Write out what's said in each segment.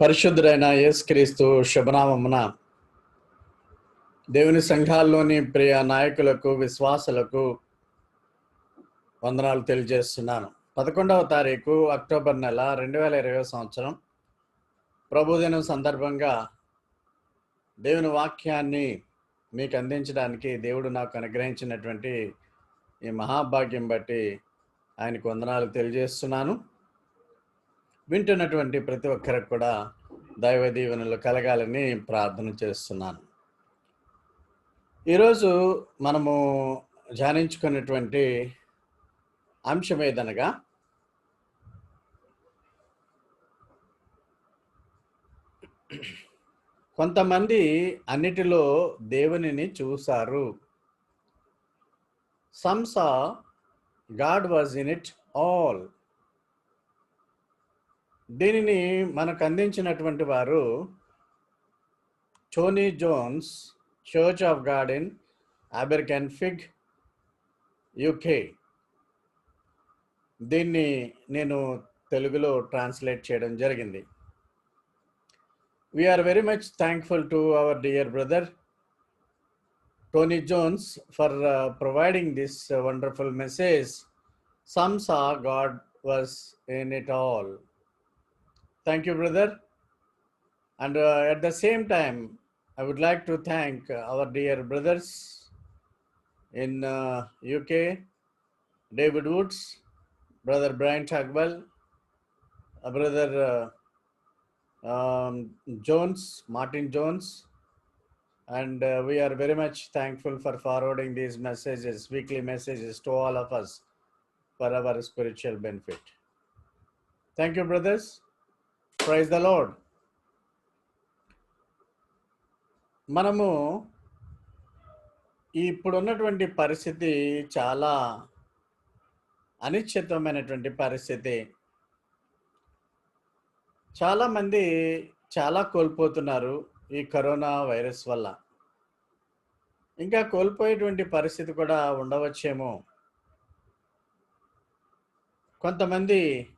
పరిశుద్ధుడైన యేసుక్రీస్తు శుభనామమున దేవుని సంఘాల్లోని ప్రియ నాయకులకు విశ్వాసులకు వందనాలు తెలియజేస్తున్నాను. పదకొండవ తారీఖు అక్టోబర్ నెల రెండు వేల ఇరవై సంవత్సరం. ప్రభుదినం సందర్భంగా దేవుని వాక్యాన్ని మీకు అందించడానికి దేవుడు నాకు అనుగ్రహించినటువంటి ఈ మహాభాగ్యం బట్టి ఆయనకు వందనాలు తెలియజేస్తున్నాను. వింటున్నటువంటి ప్రతి ఒక్కరికి కూడా దైవ దీవెనలు కలగాలని ప్రార్థన చేస్తున్నాను. ఈరోజు మనము ధ్యానించుకున్నటువంటి అంశం ఏదనగా కొంతమంది అన్నిటిలో దేవునిని చూశారు. Some saw God was in it all. దీనిని మనకు అందించినటువంటి వారు Tony Jones Church of God in American fig UK దీన్ని నేను తెలుగులో ట్రాన్స్లేట్ చేయడం జరిగింది. We are very much thankful to our dear brother Tony Jones for providing this wonderful message some saw God was in it all Thank you, brother. And uh, at the same time, I would like to thank uh, our dear brothers in uh, UK, David Woods, brother Brian Tagwell, uh, brother um, Jones, Martin Jones, and uh, we are very much thankful for forwarding these messages, weekly messages to all of us for our spiritual benefit. Thank you, brothers. Praise the Lord మనము ఇప్పుడున్నటువంటి పరిస్థితి చాలా అనిశ్చితమైనటువంటి పరిస్థితి. చాలామంది చాలా కోల్పోతున్నారు ఈ corona virus వల్ల. ఇంకా కోల్పోయేటువంటి పరిస్థితి కూడా ఉండవచ్చేమో. కొంతమంది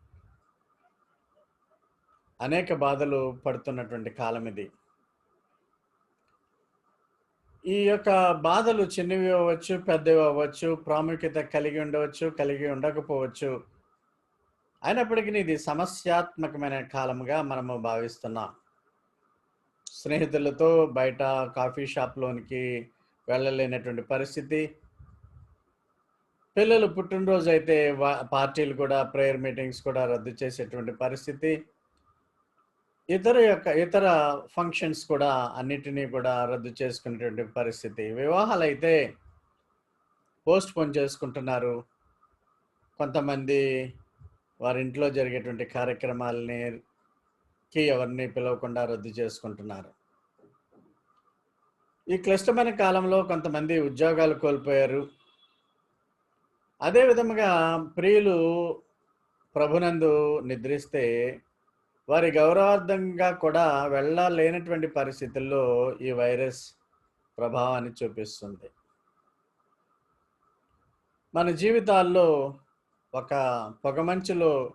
అనేక బాధలు పడుతున్నటువంటి కాలం ఇది. ఈ యొక్క బాధలు చిన్నవి అవ్వచ్చు పెద్దవి అవ్వచ్చు ప్రాముఖ్యత కలిగి ఉండవచ్చు కలిగి ఉండకపోవచ్చు. అయినప్పటికీ ఇది సమస్యాత్మకమైన కాలముగా మనము భావిస్తున్నాం. స్నేహితులతో బయట కాఫీ షాప్లోనికి వెళ్ళలేనటువంటి పరిస్థితి. పిల్లలు పుట్టినరోజు అయితే పార్టీలు కూడా ప్రేయర్ మీటింగ్స్ కూడా రద్దు చేసేటువంటి పరిస్థితి. ఇతర యొక్క ఇతర ఫంక్షన్స్ కూడా అన్నిటినీ కూడా రద్దు చేసుకునేటువంటి పరిస్థితి. వివాహాలు అయితే పోస్ట్ పోన్ చేసుకుంటున్నారు. కొంతమంది వారి ఇంట్లో జరిగేటువంటి కార్యక్రమాలని కి ఎవరిని పిలవకుండా రద్దు చేసుకుంటున్నారు. ఈ క్లిష్టమైన కాలంలో కొంతమంది ఉద్యోగాలు కోల్పోయారు. అదే విధముగా ప్రియులు ప్రభునందు నిద్రిస్తే వారి గౌరవార్థంగా కూడా వెళ్ళలేనటువంటి పరిస్థితుల్లో ఈ వైరస్ ప్రభావాన్ని చూపిస్తుంది. మన జీవితాల్లో ఒక పొగమంచులో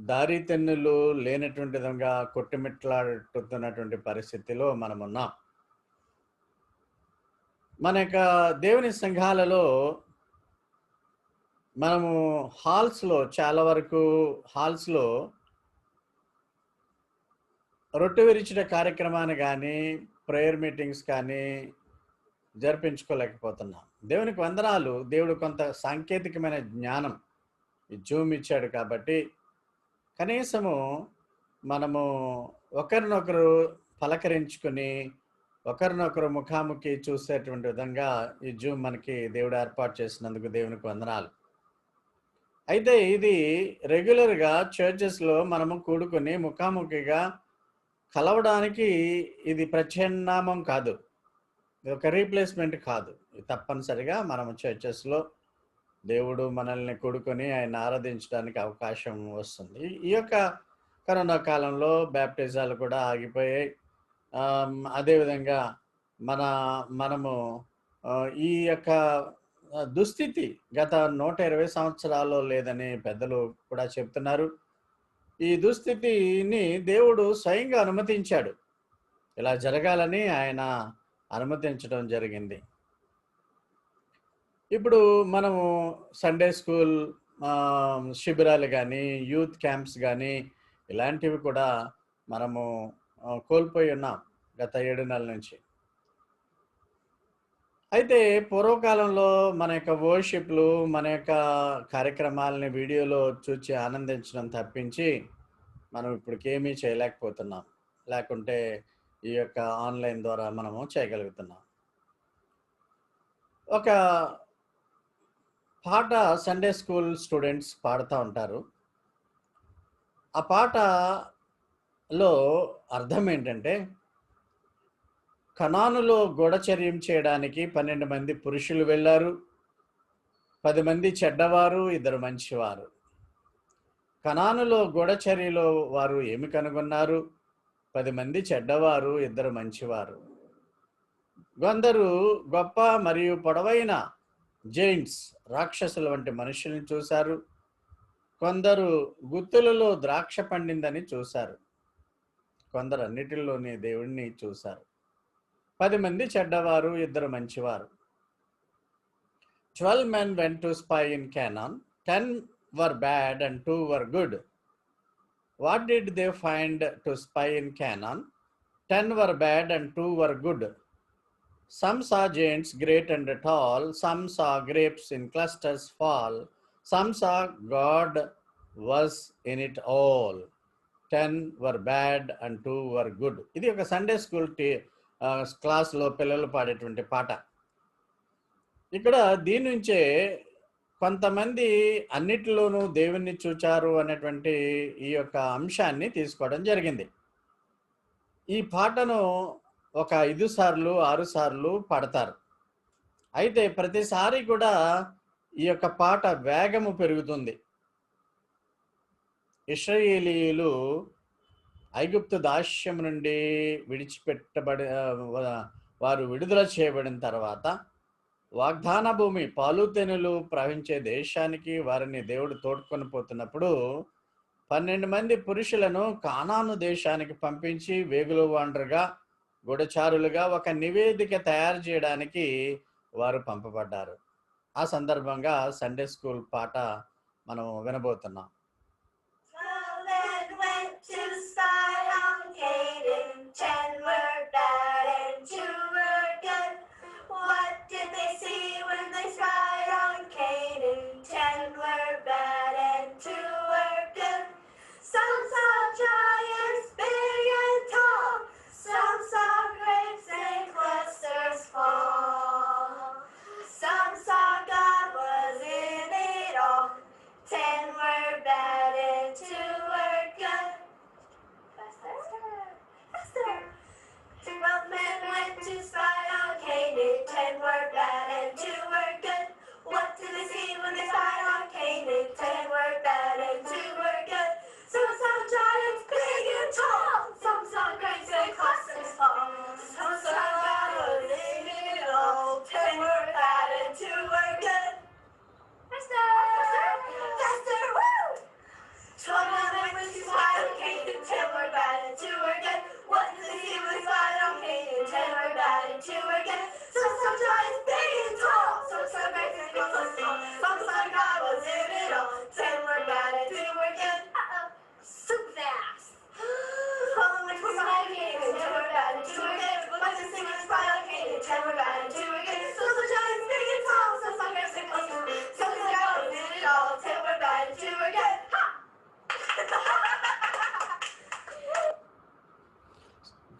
దారి తెన్నులు లేనటువంటి విధంగా కొట్టుమిట్లాడుతున్నటువంటి పరిస్థితిలో మనం ఉన్నాం. మన యొక్క దేవుని సంఘాలలో మనము హాల్స్లో చాలా వరకు హాల్స్లో రొట్టె విరిచిన కార్యక్రమాన్ని కానీ ప్రేయర్ మీటింగ్స్ కానీ జరిపించుకోలేకపోతున్నాం. దేవునికి వందనాలు. దేవుడు కొంత సాంకేతికమైన జ్ఞానం జూమ్ ఇచ్చాడు కాబట్టి కనీసము మనము ఒకరినొకరు పలకరించుకుని ఒకరినొకరు ముఖాముఖి చూసేటువంటి విధంగా ఈ జూమ్ మనకి దేవుడు ఏర్పాటు చేసినందుకు దేవునికి వందనాలు. అయితే ఇది రెగ్యులర్గా చర్చెస్లో మనము కూడుకుని ముఖాముఖిగా కలవడానికి ఇది ప్రత్యామ్నామం కాదు. ఇది ఒక రీప్లేస్మెంట్ కాదు. తప్పనిసరిగా మనం చర్చెస్లో దేవుడు మనల్ని కొడుకొని ఆయన ఆరాధించడానికి అవకాశం వస్తుంది. ఈ యొక్క కరోనా కాలంలో బ్యాప్టిజాలు కూడా ఆగిపోయాయి. అదేవిధంగా మన మనము ఈ యొక్క దుస్థితి గత నూట ఇరవై సంవత్సరాల్లో లేదని పెద్దలు కూడా చెప్తున్నారు. ఈ దుస్థితిని దేవుడు స్వయంగా అనుమతించాడు. ఇలా జరగాలని ఆయన అనుమతించడం జరిగింది. ఇప్పుడు మనము సండే స్కూల్ శిబిరాలు కానీ యూత్ క్యాంప్స్ కానీ ఇలాంటివి కూడా మనము కోల్పోయి ఉన్నాం గత ఏడు నెలల నుంచి. అయితే పూర్వకాలంలో మన యొక్క వర్షిప్లు మన యొక్క కార్యక్రమాలని వీడియోలో చూచి ఆనందించడం తప్పించి మనం ఇప్పటికేమీ చేయలేకపోతున్నాం. లేకుంటే ఈ యొక్క ఆన్లైన్ ద్వారా మనము చేయగలుగుతున్నాం. ఒక పాట సండే స్కూల్ స్టూడెంట్స్ పాడుతూ ఉంటారు. ఆ పాటలో అర్థం ఏంటంటే కణానులో గూఢచర్యం చేయడానికి పన్నెండు మంది పురుషులు వెళ్ళారు. పది మంది చెడ్డవారు ఇద్దరు మంచివారు. కణానులో గూఢచర్యలో వారు ఏమి కనుగొన్నారు? పది మంది చెడ్డవారు ఇద్దరు మంచివారు. కొందరు గొప్ప మరియు పొడవైన జైంట్స్ రాక్షసుల వంటి మనుషుల్ని చూశారు. కొందరు గుత్తులలో ద్రాక్ష పండిందని చూశారు. కొందరు అన్నిటిలోనే దేవుణ్ణి చూశారు. పది మంది చెడ్డవారు ఇద్దరు మంచివారు twelve men went to spy in Canaan ten were bad and two were good what did they find to spy in Canaan ten were bad and two were good Some saw giants great and tall, some saw grapes in clusters fall, some saw God was in it all. Ten were bad and two were good. ఇది ఒక Sunday school tea క్లాస్లో పిల్లలు పాడేటువంటి పాట. ఇక్కడ దీని నుంచే కొంతమంది అన్నిటిలోనూ దేవుణ్ణి చూచారు అనేటువంటి ఈ యొక్క అంశాన్ని తీసుకోవడం జరిగింది. ఈ పాటను ఒక ఐదు సార్లు ఆరు సార్లు పాడతారు. అయితే ప్రతిసారి కూడా ఈ యొక్క పాట వేగము పెరుగుతుంది. ఇస్రాయేలీయులు ఐగుప్తు దాస్యం నుండి విడిచిపెట్టబడి వారు విడుదల చేయబడిన తర్వాత వాగ్దాన భూమి పాలుతెనులు ప్రవహించే దేశానికి వారిని దేవుడు తోడుకొని పోతున్నప్పుడు పన్నెండు మంది పురుషులను కానాను దేశానికి పంపించి వేగులు వాండరుగా గూఢచారులుగా ఒక నివేదిక తయారు చేయడానికి వారు పంపబడ్డారు. ఆ సందర్భంగా సండే స్కూల్ పాట మనం వినబోతున్నాం.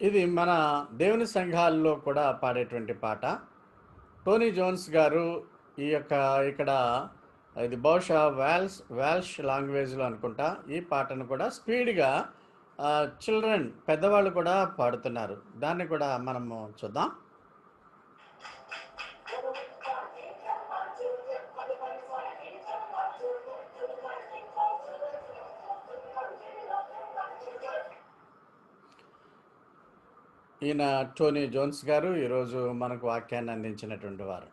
ఇది మన దేవుని సంఘాల్లో కూడా పాడేటువంటి పాట. టోనీ జోన్స్ గారు ఈ యొక్క ఇక్కడ ఇది బహుశా వాల్స్ వాల్ష్ లాంగ్వేజ్లో అనుకుంటా. ఈ పాటను కూడా స్పీడ్గా చిల్డ్రన్ పెద్దవాళ్ళు కూడా పాడుతున్నారు. దాన్ని కూడా మనము చూద్దాం. ఈయన టోనీ జోన్స్ గారు ఈరోజు మనకు వాక్యాన్ని అందించినటువంటి వారు.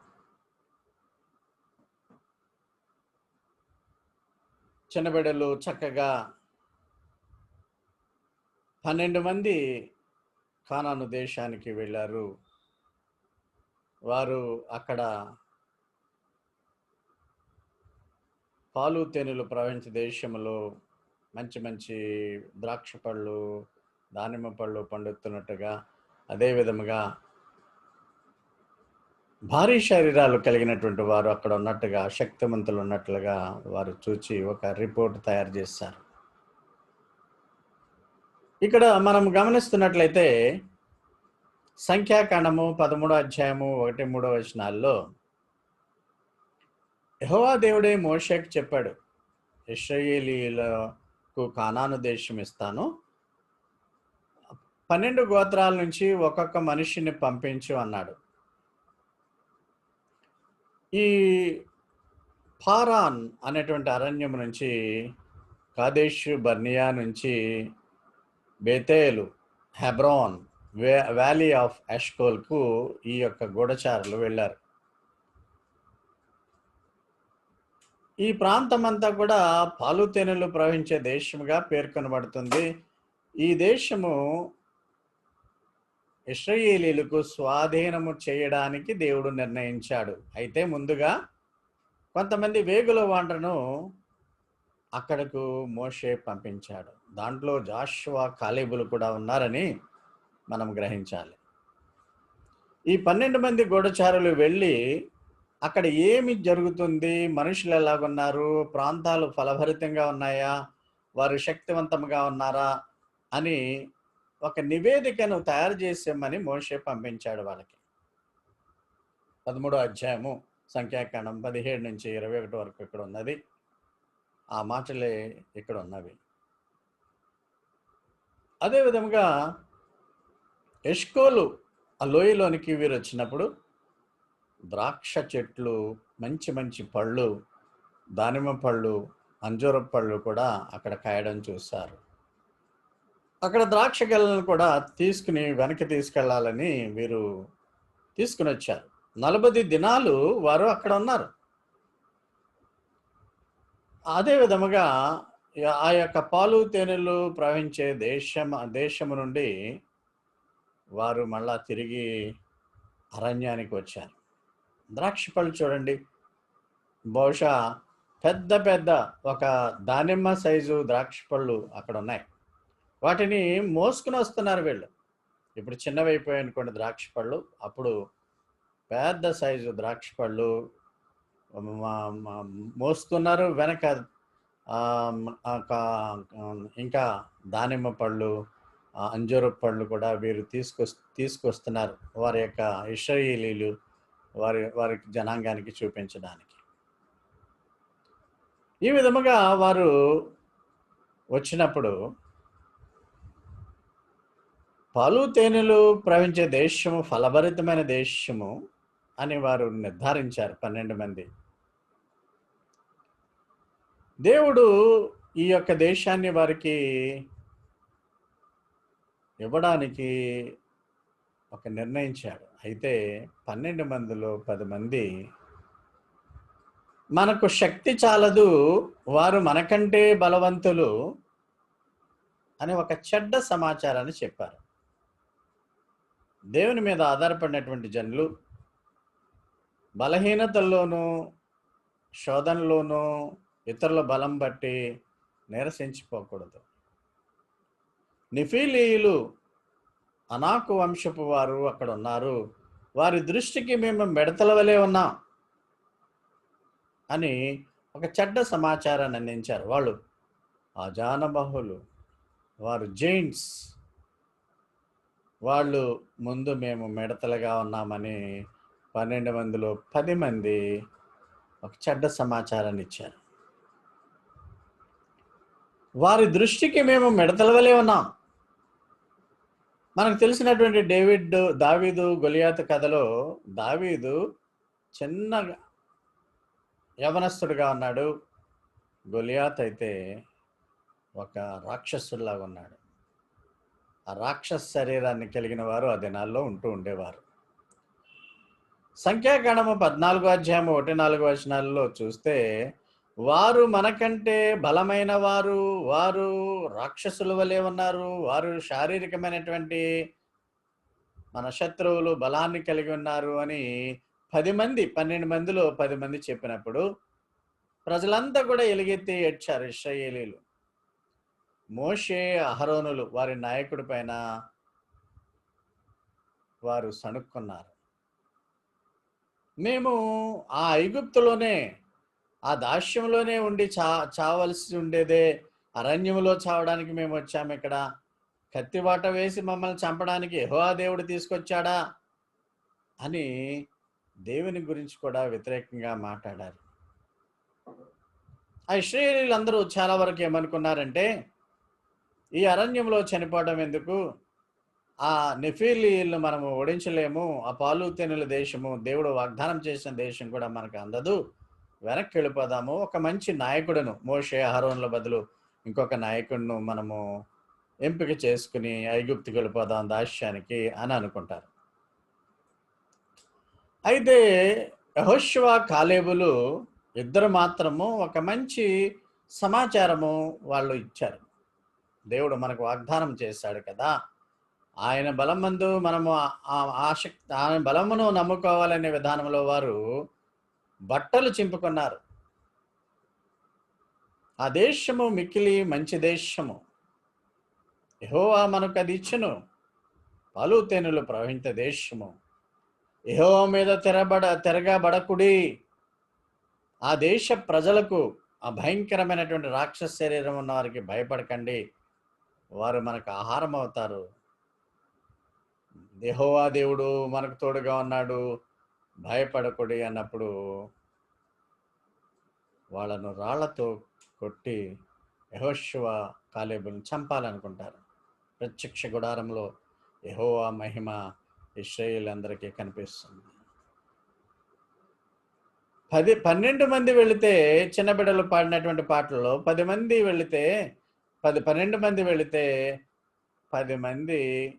చిన్నబిడ్డలు చక్కగా పన్నెండు మంది కానాను దేశానికి వెళ్ళారు. వారు అక్కడ పాలు తేనెలు ప్రవహించే దేశంలో మంచి మంచి ద్రాక్ష పళ్ళు దానిమ్మ పళ్ళు పండుతున్నట్టుగా అదే విధముగా భారీ శరీరాలు కలిగినటువంటి వారు అక్కడ ఉన్నట్టుగా శక్తివంతులు ఉన్నట్లుగా వారు చూచి ఒక రిపోర్ట్ తయారు చేశారు ఇక్కడ మనం గమనిస్తున్నట్లయితే సంఖ్యాకాండము పదమూడో అధ్యాయము ఒకటి మూడో వచనాల్లో యహోవా దేవుడే మోషేకి చెప్పాడు ఇస్రాయేలీలకు కానాను దేశం ఇస్తాను పన్నెండు గోత్రాల నుంచి ఒక్కొక్క మనిషిని పంపించు అన్నాడు. ఈ ఫారాన్ అనేటువంటి అరణ్యం నుంచి కాదేశ్ బర్నియా నుంచి బేతేలు హెబ్రాన్ వే వ్యాలీ ఆఫ్ అష్కోల్కు ఈ యొక్క గూఢచారులు వెళ్ళారు. ఈ ప్రాంతం అంతా కూడా పాలు తేనెలు ప్రవహించే దేశముగా పేర్కొనబడుతుంది. ఈ దేశము ఇస్రాయేలీలకు స్వాధీనము చేయడానికి దేవుడు నిర్ణయించాడు. అయితే ముందుగా కొంతమంది వేగుల వాండ్రను అక్కడకు మోషే పంపించాడు. దాంట్లో జాషువా కాలేబులు కూడా ఉన్నారని మనం గ్రహించాలి. ఈ పన్నెండు మంది గూఢచారులు వెళ్ళి అక్కడ ఏమి జరుగుతుంది? మనుషులు ఎలాగున్నారు? ప్రాంతాలు ఫలభరితంగా ఉన్నాయా? వారు శక్తివంతంగా ఉన్నారా? అని ఒక నివేదికను తయారు చేసేమని మోషే పంపించాడు వాళ్ళకి. పదమూడో అధ్యాయము సంఖ్యాకాండం పదిహేడు నుంచి ఇరవై ఒకటి వరకు ఇక్కడ ఉన్నది. ఆ మాటలే ఇక్కడ ఉన్నవి. అదేవిధంగా ఎష్కోలు ఆ లోయలోనికి వీరు వచ్చినప్పుడు ద్రాక్ష చెట్లు మంచి మంచి పళ్ళు దానిమ్మ పళ్ళు అంజూర పళ్ళు కూడా అక్కడ కాయడం చూస్తారు అక్కడ ద్రాక్ష గెలను కూడా తీసుకుని వెనక్కి తీసుకెళ్ళాలని వీరు తీసుకుని వచ్చారు. నలభై దినాలు వారు అక్కడ ఉన్నారు. అదే విధముగా ఆ యొక్క పాలు తేనెలు ప్రవహించే దేశం దేశము నుండి వారు మళ్ళా తిరిగి అరణ్యానికి వచ్చారు. ద్రాక్ష పళ్ళు చూడండి. బహుశా పెద్ద పెద్ద ఒక దానిమ్మ సైజు ద్రాక్ష పళ్ళు అక్కడ ఉన్నాయి. వాటిని మోసుకుని వస్తున్నారు వీళ్ళు. ఇప్పుడు చిన్నవైపోయాయి అనుకోండి ద్రాక్ష పళ్ళు. అప్పుడు పెద్ద సైజు ద్రాక్ష పళ్ళు మోస్తున్నారు. వెనక ఇంకా దానిమ్మ పళ్ళు ఆ, అంజూర పళ్ళు కూడా వీరు తీసుకొస్ తీసుకొస్తున్నారు. వారి యొక్క ఇషయలీలు వారి వారి జనాంగానికి చూపించడానికి. ఈ విధముగా వారు వచ్చినప్పుడు పాలు తేనెలు ప్రవహించే దేశము ఫలభరితమైన దేశము అని వారు నిర్ధారించారు పన్నెండు మంది. దేవుడు ఈ యొక్క దేశాన్ని వారికి ఇవ్వడానికి ఒక నిర్ణయించాడు అయితే పన్నెండు మందిలో పది మంది మనకు శక్తి చాలదు వారు మనకంటే బలవంతులు అని ఒక చెడ్డ సమాచారాన్ని చెప్పారు. దేవుని మీద ఆధారపడినటువంటి జనులు బలహీనతల్లోనూ శోధనలోనూ ఇతరుల బలం బట్టి నిరసించిపోకూడదు. నిఫీలీయులు అనాకు వంశపు వారు అక్కడ ఉన్నారు వారి దృష్టికి మేము మిడతల వలె ఉన్నాం అని ఒక చెడ్డ సమాచారాన్ని అందించారు వాళ్ళు. అజానబహులు వారు జైంట్స్ వాళ్ళు ముందు మేము మిడతలుగా ఉన్నామని పన్నెండు మందిలో పది మంది ఒక చెడ్డ సమాచారాన్ని ఇచ్చారు. వారి దృష్టికి మేము మిడతల వలె ఉన్నాం. మనకు తెలిసినటువంటి డేవిడ్ దావీదు గొలియాత్ కథలో దావీదు చిన్న యవనస్తుడిగా ఉన్నాడు. గొలియాత్ అయితే ఒక రాక్షసుడిలాగా ఉన్నాడు. ఆ రాక్షస శరీరాన్ని కలిగిన వారు ఆ దినాల్లో ఉంటూ ఉండేవారు. సంఖ్యాగణము పద్నాలుగో అధ్యాయం ఒకటి నాలుగు వచనాల్లో చూస్తే వారు మనకంటే బలమైన వారు వారు రాక్షసుల వలె ఉన్నారు వారు శారీరకమైనటువంటి మన శత్రువులు బలాన్ని కలిగి ఉన్నారు అని పది మంది పన్నెండు మందిలో పది మంది చెప్పినప్పుడు ప్రజలంతా కూడా ఎలుగెత్తి ఏడ్చారు ఇస్రాయేలీలు మోషే అహరోనులు వారి నాయకుడి పైన వారు సణుక్కున్నారు. మేము ఆ ఐగుప్తులోనే ఆ దాస్యంలోనే ఉండి చా చావలసి ఉండేదే అరణ్యంలో చావడానికి మేము వచ్చాము ఇక్కడ. కత్తిబాట వేసి మమ్మల్ని చంపడానికి యెహోవా దేవుడు తీసుకొచ్చాడా అని దేవుని గురించి కూడా వ్యతిరేకంగా మాట్లాడారు. ఆ ఇస్రాయేలీలందరూ చాలా వరకు ఏమనుకున్నారంటే ఈ అరణ్యంలో చనిపోవడం ఎందుకు? ఆ నెఫీలీలు మనము ఓడించలేము. ఆ పాలు తెనుల దేశము దేవుడు వాగ్దానం చేసిన దేశం కూడా మనకు అందదు. వెనక్కి వెళ్ళిపోదాము. ఒక మంచి నాయకుడును మోషే హరోన్ల బదులు ఇంకొక నాయకుడును మనము ఎంపిక చేసుకుని ఐగుప్తికి వెళ్ళిపోదాం దాస్యానికి అని అనుకుంటారు. అయితే యహోశివ కాలేబులు ఇద్దరు మాత్రము ఒక మంచి సమాచారము వాళ్ళు ఇచ్చారు. దేవుడు మనకు వాగ్దానం చేశాడు కదా. ఆయన బలమందు మనము ఆ- ఆసక్తి ఆయన బలమును నమ్ముకోవాలనే విధానంలో వారు బట్టలు చింపుకున్నారు. ఆ దేశము మిక్కిలి మంచి దేశము. ఎహోవా మనకు అది ఇచ్చును పలు తేనెలు ప్రవహించే దేశము. యెహోవా మీద తెరబడ తెరగబడకుడి. ఆ దేశ ప్రజలకు ఆ భయంకరమైనటువంటి రాక్షస శరీరం ఉన్న వారికి భయపడకండి. వారు మనకు ఆహారం అవుతారు. దేహోవా దేవుడు మనకు తోడుగా ఉన్నాడు భయపడకుడి అన్నప్పుడు వాళ్ళను రాళ్ళతో కొట్టి యహోశివ కాలేబుల్ని చంపాలనుకుంటారు. ప్రత్యక్ష గుడారంలో యహోవా మహిమ ఇస్రాయిల్ అందరికీ కనిపిస్తుంది. పది పన్నెండు మంది వెళితే చిన్న బిడ్డలు పాడినటువంటి పాటల్లో పది మంది వెళితే పది పన్నెండు మంది వెళితే పది మంది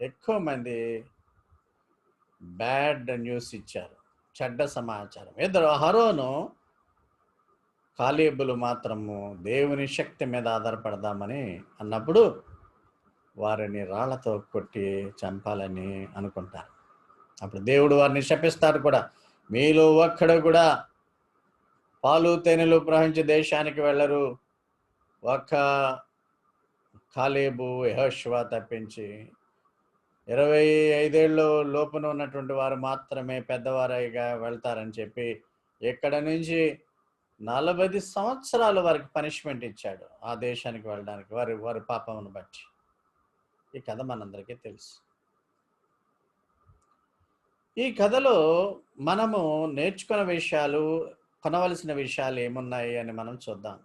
ఎక్కువ మంది బ్యాడ్ న్యూస్ ఇచ్చారు చెడ్డ సమాచారం. ఇద్దరు హరోను కాలేబులు మాత్రము దేవుని శక్తి మీద ఆధారపడదామని అన్నప్పుడు వారిని రాళ్ళతో కొట్టి చంపాలని అనుకుంటారు. అప్పుడు దేవుడు వారిని శపిస్తారు కూడా. మీలో ఒక్కడు కూడా పాలు తేనెలు ప్రవహించే దేశానికి వెళ్ళరు. ఒక్క కాలేబు యహోష్వా తప్పించి ఇరవై ఐదేళ్ళు లోపున ఉన్నటువంటి వారు మాత్రమే పెద్దవారైగా వెళ్తారని చెప్పి ఇక్కడ నుంచి నలభై సంవత్సరాలు వారికి పనిష్మెంట్ ఇచ్చాడు ఆ దేశానికి వెళ్ళడానికి వారి వారి పాపమును బట్టి. ఈ కథ మనందరికీ తెలుసు. ఈ కథలో మనము నేర్చుకున్న విషయాలు కొనవలసిన విషయాలు ఏమున్నాయి అని మనం చూద్దాం.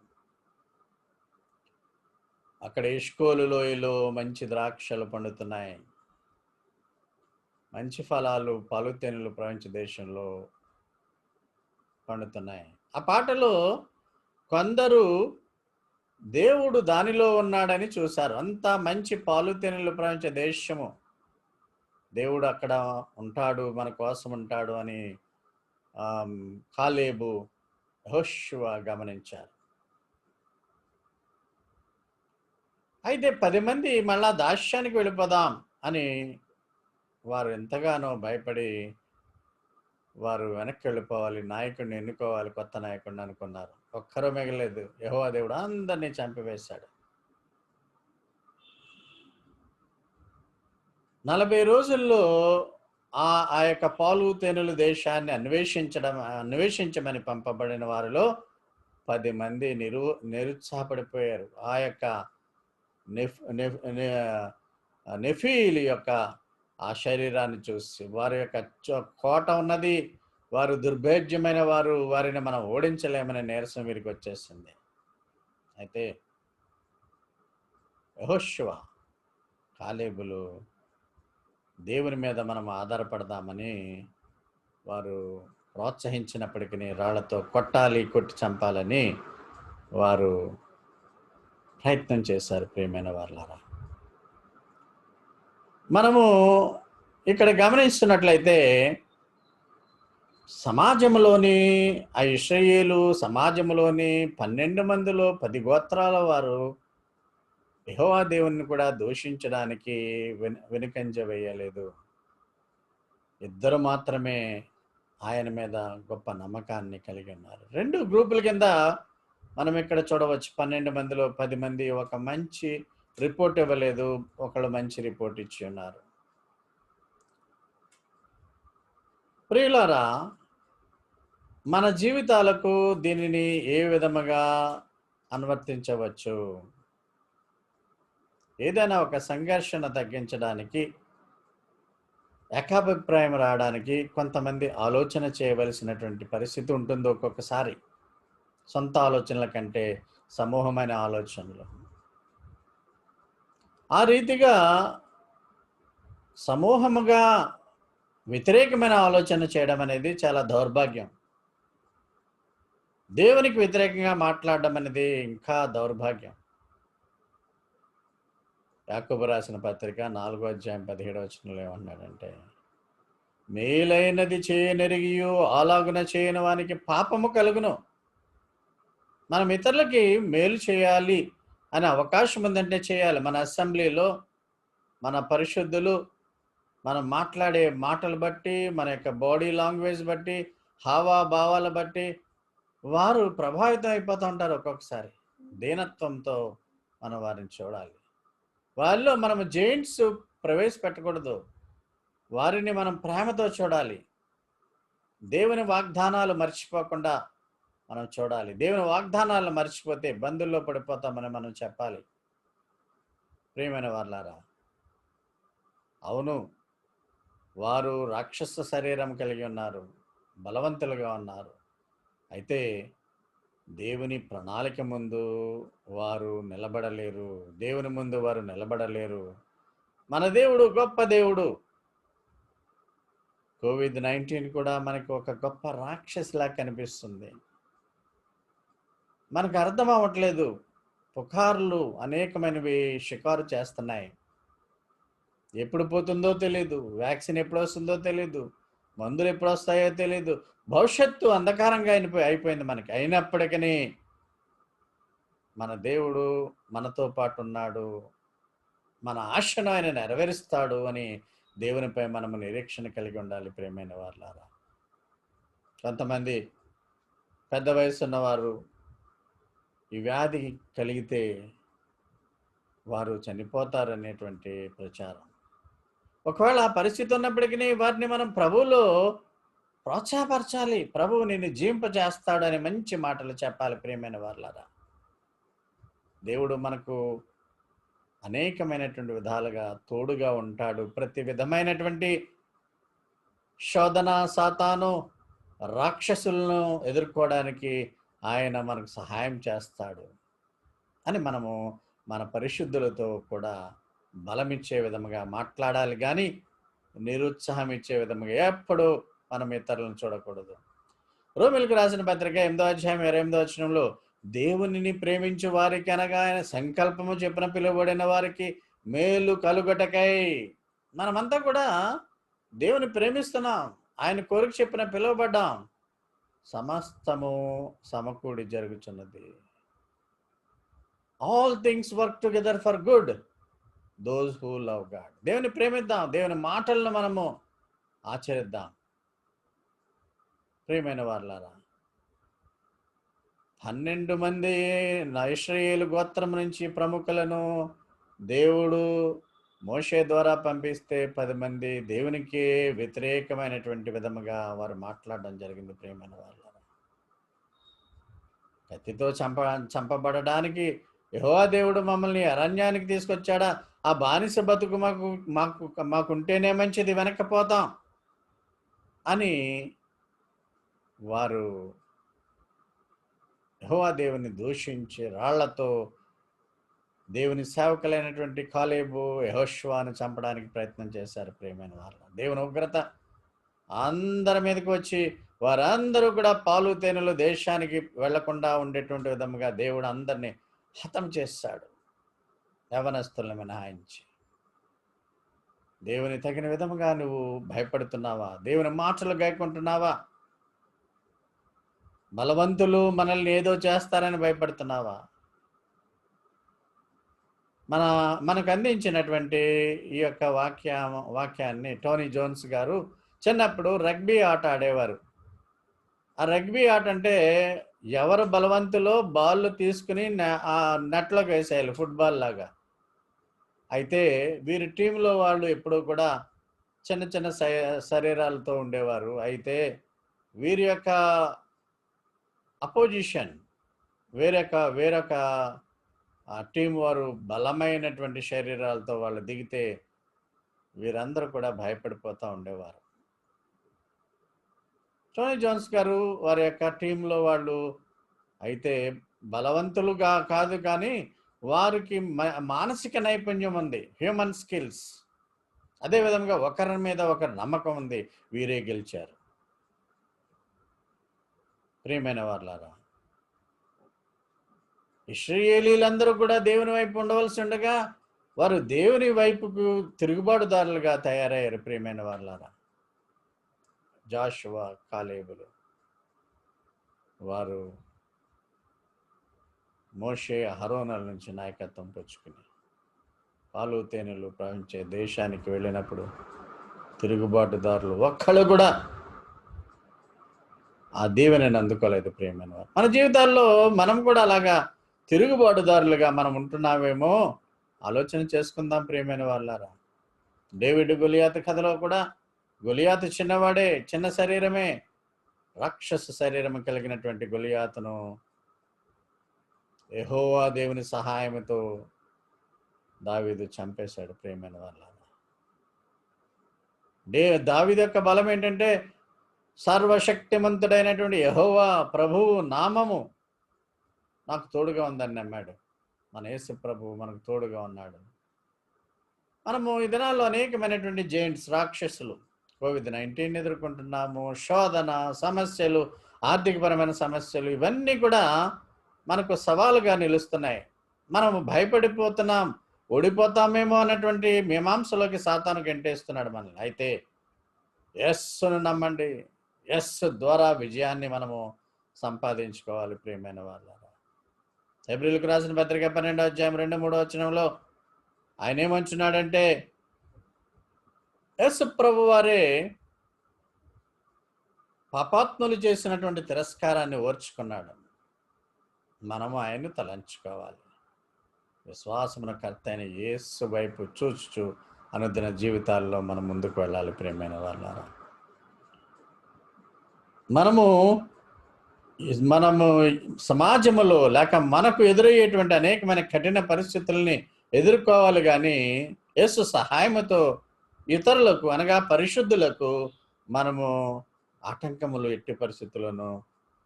అక్కడ ఇష్కోలు లోయలో మంచి ద్రాక్షలు పండుతున్నాయి. మంచి ఫలాలు పలుతెనులు ప్రపంచ దేశంలో పండుతున్నాయి. ఆ పాటలో కొందరు దేవుడు దానిలో ఉన్నాడని చూశారు. అంత మంచి పాలుతెనులు ప్రపంచ దేశము. దేవుడు అక్కడ ఉంటాడు మన కోసం ఉంటాడు అని కాలేబు హోష్వా గమనించారు. అయితే పది మంది మళ్ళా దాస్యానికి వెళ్ళిపోదాం అని వారు ఎంతగానో భయపడి వారు వెనక్కి వెళ్ళిపోవాలి. నాయకుడిని ఎన్నుకోవాలి. కొత్త నాయకుడిని అనుకున్నారు. ఒక్కరూ మిగలేదు. యెహోవా దేవుడు అందరినీ చంపివేశాడు. నలభై రోజుల్లో ఆ ఆ యొక్క పాలు తేనెలు దేశాన్ని అన్వేషించడం అన్వేషించమని పంపబడిన వారిలో పది మంది నిరు నిరుత్సాహపడిపోయారు. ఆ యొక్క నెఫ్ నెఫ్ నెఫీలు యొక్క ఆ శరీరాన్ని చూసి వారి యొక్క చో- కోట ఉన్నది వారు దుర్భేద్యమైన వారు వారిని మనం ఓడించలేమనే నీరసం వీరికి వచ్చేసింది. అయితే యహోశివ కాలేబులు దేవుని మీద మనం ఆధారపడదామని వారు ప్రోత్సహించినప్పటికీ రాళ్ళతో కొట్టాలి కొట్టి చంపాలని వారు ప్రయత్నం చేశారు ప్రియమైన వాళ్ళారా మనము ఇక్కడ గమనిస్తున్నట్లయితే సమాజంలోని ఆ ఇస్రాయేలు సమాజంలోని పన్నెండు మందిలో పది గోత్రాల వారు యెహోవా దేవుని కూడా దూషించడానికి వెను వెనుకంజ వేయలేదు. ఇద్దరు మాత్రమే ఆయన మీద గొప్ప నమ్మకాన్ని కలిగి ఉన్నారు. రెండు గ్రూపుల కింద మనం ఇక్కడ చూడవచ్చు పన్నెండు మందిలో పది మంది ఒక మంచి రిపోర్ట్ ఇవ్వలేదు ఒకళ్ళు మంచి రిపోర్ట్ ఇచ్చి ఉన్నారు. ప్రియులారా మన జీవితాలకు దీనిని ఏ విధముగా అనువర్తించవచ్చు? ఏదైనా ఒక సంఘర్షణ తగ్గించడానికి ఏకాభిప్రాయం రావడానికి కొంతమంది ఆలోచన చేయవలసినటువంటి పరిస్థితి ఉంటుంది ఒక్కొక్కసారి. సొంత ఆలోచనల కంటే సమూహమైన ఆలోచనలు. ఆ రీతిగా సమూహముగా వ్యతిరేకమైన ఆలోచన చేయడం అనేది చాలా దౌర్భాగ్యం. దేవునికి వ్యతిరేకంగా మాట్లాడడం అనేది ఇంకా దౌర్భాగ్యం. యాకబు రాసిన పత్రిక నాలుగో అధ్యాయం పదిహేడవ వచనంలో ఏమన్నాడంటే మేలైనది చేయనెరిగియు అలాగున చేయని వానికి పాపము కలుగును. మనం ఇతరులకి మేలు చేయాలి అనే అవకాశం ఉందంటే చేయాలి. మన అసెంబ్లీలో మన పరిశుద్ధులు మనం మాట్లాడే మాటలు బట్టి మన యొక్క బాడీ లాంగ్వేజ్ బట్టి హావా భావాల బట్టి వారు ప్రభావితం అయిపోతూ ఉంటారు ఒక్కొక్కసారి. దీనత్వంతో మనం వారిని చూడాలి. వారిలో మనం జైంట్స్ ప్రవేశపెట్టకూడదు. వారిని మనం ప్రేమతో చూడాలి. దేవుని వాగ్దానాలు మర్చిపోకుండా మనం చూడాలి. దేవుని వాగ్దానాలు మర్చిపోతే బంధుల్లో పడిపోతామని మనం చెప్పాలి. ప్రియమైన వాళ్ళారా అవును వారు రాక్షస శరీరం కలిగి ఉన్నారు బలవంతులుగా ఉన్నారు. అయితే దేవుని ప్రణాళిక ముందు వారు నిలబడలేరు. దేవుని ముందు వారు నిలబడలేరు. మన దేవుడు గొప్ప దేవుడు. కోవిడ్ నైన్టీన్ కూడా మనకు ఒక గొప్ప రాక్షసిలా కనిపిస్తుంది. మనకు అర్థం అవ్వట్లేదు. పుకార్లు అనేకమైనవి షికారు చేస్తున్నాయి. ఎప్పుడు పోతుందో తెలియదు వ్యాక్సిన్ ఎప్పుడు వస్తుందో తెలియదు మందులు ఎప్పుడు వస్తాయో తెలియదు భవిష్యత్తు అంధకారంగా అయిపోయి అయిపోయింది మనకి. అయినప్పటికీ మన దేవుడు మనతో పాటు ఉన్నాడు. మన ఆశను ఆయన నెరవేరుస్తాడు అని దేవునిపై మనము నిరీక్షణ కలిగి ఉండాలి ప్రేమైన వాళ్ళారా కొంతమంది పెద్ద వయసు ఉన్నవారు ఈ వ్యాధి కలిగితే వారు చనిపోతారనేటువంటి ప్రచారం. ఒకవేళ ఆ పరిస్థితి ఉన్నప్పటికీ వారిని మనం ప్రభువులో ప్రోత్సాహపరచాలి. ప్రభువు నిన్ను జీవింపజేస్తాడని మంచి మాటలు చెప్పాలి ప్రియమైన వారులారా. దేవుడు మనకు అనేకమైనటువంటి విధాలుగా తోడుగా ఉంటాడు. ప్రతి విధమైనటువంటి శోధన సాతాను రాక్షసులను ఎదుర్కోవడానికి ఆయన మనకు సహాయం చేస్తాడు అని మనము మన పరిశుద్ధులతో కూడా బలమిచ్చే విధముగా మాట్లాడాలి. కానీ నిరుత్సాహం ఇచ్చే విధముగా ఎప్పుడూ మనం ఇతరులను చూడకూడదు. రోమిలకు రాసిన పత్రిక ఎనిమిదో అధ్యాయం ఇరవై ఎనిమిదో వచ్చినంలో దేవునిని ప్రేమించు వారికి అనగా ఆయన సంకల్పము చెప్పిన పిలువబడిన వారికి మేలు కలుగటకై. మనమంతా కూడా దేవుని ప్రేమిస్తున్నాం. ఆయన కోరిక చెప్పిన పిలువబడ్డాం. సమస్తము సమకూడి జరుగుచున్నది. All things work together for good those who love God దేవుని ప్రేమిద్దాం. దేవుని మాటలను మనము ఆచరిద్దాం. ప్రియమైన వాళ్ళారా పన్నెండు మంది నైశ్రయేలు గోత్రం నుంచి ప్రముఖులను దేవుడు మోషే ద్వారా పంపిస్తే పది మంది దేవునికి వ్యతిరేకమైనటువంటి విధముగా వారు మాట్లాడడం జరిగింది ప్రేమైన వాళ్ళ కత్తితో చంప చంపబడడానికి యహోవా దేవుడు మమ్మల్ని అరణ్యానికి తీసుకొచ్చాడా? ఆ బానిస బతుకు మాకు మాకు మాకుంటేనే మంచిది వెనక్కపోతాం అని వారు యహోవా దేవుని దూషించి రాళ్ళతో దేవుని సేవకులైనటువంటి కాలేబు యహోష్వాను చంపడానికి ప్రయత్నం చేశారు ప్రేమైన వాళ్ళ దేవుని ఉగ్రత అందరి మీదకి వచ్చి వారందరూ కూడా పాలు తేనెలు దేశానికి వెళ్ళకుండా ఉండేటువంటి విధముగా దేవుడు అందరినీ హతం చేస్తాడు యవనస్తులను మినహాయించి. దేవుని తగిన విధముగా నువ్వు భయపడుతున్నావా? దేవుని మాటలు గాయకుంటున్నావా బలవంతులు మనల్ని ఏదో చేస్తారని భయపడుతున్నావా? మన మనకు అందించినటువంటి ఈ యొక్క వాక్య వాక్యాన్ని టోనీ జోన్స్ గారు చిన్నప్పుడు రగ్బీ ఆట ఆడేవారు. ఆ రగ్బీ ఆట అంటే ఎవరు బలవంతులో బాల్ తీసుకుని నె- ఆ నెట్లోకి వేసేయాలి ఫుట్బాల్ లాగా. అయితే వీరి టీంలో వాళ్ళు ఎప్పుడూ కూడా చిన్న చిన్న శ- శరీరాలతో ఉండేవారు. అయితే వీరి యొక్క అపోజిషన్ వేరొక వేరొక ఆ టీం వారు బలమైనటువంటి శరీరాలతో వాళ్ళు దిగితే వీరందరూ కూడా భయపడిపోతూ ఉండేవారు. టోనీ జోన్స్ గారు వారి యొక్క టీంలో వాళ్ళు అయితే బలవంతులుగా కాదు కానీ వారికి మ- మానసిక నైపుణ్యం ఉంది హ్యూమన్ స్కిల్స్. అదేవిధంగా ఒకరి మీద ఒకరి నమ్మకం ఉంది వీరే గెలిచారు. ప్రియమైన వాళ్ళారా ఇస్రాయేలీలందరూ కూడా దేవుని వైపు ఉండవలసి ఉండగా వారు దేవుని వైపుకు తిరుగుబాటుదారులుగా తయారయ్యారు ప్రియమైన వాళ్ళారా జాషువా కాలేబులు. వారు మోషే హరోనల నుంచి నాయకత్వం పుచ్చుకుని పాలు తేనెలు ప్రవహించే దేశానికి వెళ్ళినప్పుడు తిరుగుబాటుదారులు ఒక్కళ్ళు కూడా ఆ దీవెనని అందుకోలేదు ప్రియమైన వారు. మన జీవితాల్లో మనం కూడా అలాగా తిరుగుబాటుదారులుగా మనం ఉంటున్నామేమో ఆలోచన చేసుకుందాం ప్రియమైన వాళ్ళారా. డేవిడ్ గులియాత కథలో కూడా గులియాత చిన్నవాడే చిన్న శరీరమే రాక్షస శరీరం కలిగినటువంటి గొలియాతును ఎహోవా దేవుని సహాయంతో దావీదు చంపేశాడు ప్రియమైన వాళ్ళ డే దావీదు యొక్క బలం ఏంటంటే సర్వశక్తిమంతుడైనటువంటి యహోవా ప్రభువు నామము నాకు తోడుగా ఉందని నమ్మాడు. మన యేసు ప్రభువు మనకు తోడుగా ఉన్నాడు. మనము ఈ దినాల్లో అనేకమైనటువంటి జైంట్స్ రాక్షసులు కోవిడ్ నైన్టీన్ ఎదుర్కొంటున్నాము. శోధన సమస్యలు ఆర్థికపరమైన సమస్యలు ఇవన్నీ కూడా మనకు సవాలుగా నిలుస్తున్నాయి. మనము భయపడిపోతున్నాం. ఓడిపోతామేమో అన్నటువంటి మీమాంసలోకి సాతాను గంటేస్తున్నాడు మనల్ని. అయితే ఎస్సును నమ్మండి. ఎస్ ద్వారా విజయాన్ని మనము సంపాదించుకోవాలి ప్రియమైన వాళ్ళ ఏప్రిల్కి రాసిన పత్రిక పన్నెండో అధ్యాయం రెండు మూడో వచ్చినంలో ఆయన ఏమంటున్నాడంటే ఎస్ ప్రభు వారే పాపాత్ములు చేసినటువంటి తిరస్కారాన్ని ఓర్చుకున్నాడు. మనము ఆయన్ని తలంచుకోవాలి. విశ్వాసమున కర్త అయిన యేసు వైపు చూచుచు అనుదిన జీవితాల్లో మనం ముందుకు వెళ్ళాలి ప్రియమైన వాళ్ళారా. మనము మనము సమాజములో లేక మనకు ఎదురయ్యేటువంటి అనేకమైన కఠిన పరిస్థితుల్ని ఎదుర్కోవాలి కానీ యేసు సహాయముతో ఇతరులకు అనగా పరిశుద్ధులకు మనము ఆటంకములు ఎట్టి పరిస్థితులను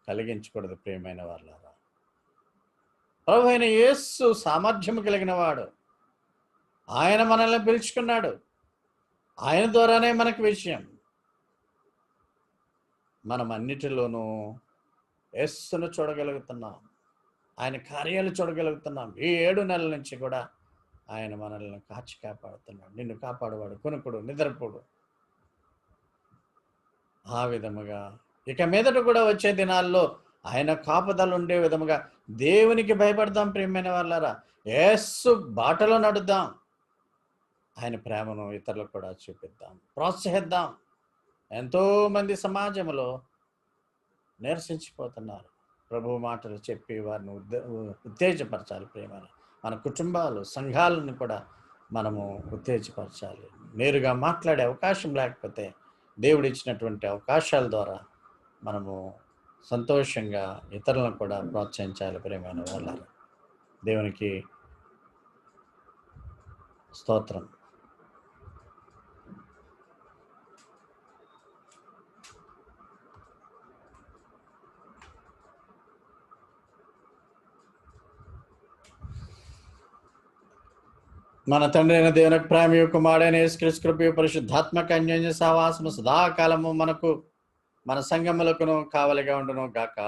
కలిగించకూడదు ప్రియమైన వాళ్ళారా ప్రభు అయిన యేసు సామర్థ్యం కలిగిన వాడు. ఆయన మనల్ని పిలుచుకున్నాడు. ఆయన ద్వారానే మనకు విషయం. మనం అన్నిటిలోనూ యస్సును చూడగలుగుతున్నాం. ఆయన కార్యాలు చూడగలుగుతున్నాం. ఈ ఏడు నెలల నుంచి కూడా ఆయన మనల్ని కాచి కాపాడుతున్నాడు. నిన్ను కాపాడువాడు కొనుకుడు నిద్రపోడు. ఆ విధముగా ఇక మీదట కూడా వచ్చే దినాల్లో ఆయన కాపుదలు ఉండే విధముగా దేవునికి భయపడదాం ప్రియమైన వాళ్ళారా. ఏసు బాటలో నడుద్దాం. ఆయన ప్రేమను ఇతరులకు కూడా చూపిద్దాం. ప్రోత్సహిద్దాం. ఎంతో మంది సమాజంలో నిరసించిపోతున్నారు. ప్రభు మాటలు చెప్పి వారిని ఉద్దే ఉత్తేజపరచాలి ప్రేమ మన కుటుంబాలు సంఘాలను కూడా మనము ఉత్తేజపరచాలి. నేరుగా మాట్లాడే అవకాశం లేకపోతే దేవుడు ఇచ్చినటువంటి అవకాశాల ద్వారా మనము సంతోషంగా ఇతరులను కూడా ప్రోత్సహించాలి ప్రేమైన వాళ్ళ దేవునికి స్తోత్రం. మన తండ్రి అయిన దేవుని ప్రేమ యొక్క మాడైన యేసుక్రీస్తు పరిశుద్ధాత్మక అన్యోన్య సహవాసము సదాకాలము మనకు మన సంగములకును కావలిగా ఉండను గాక.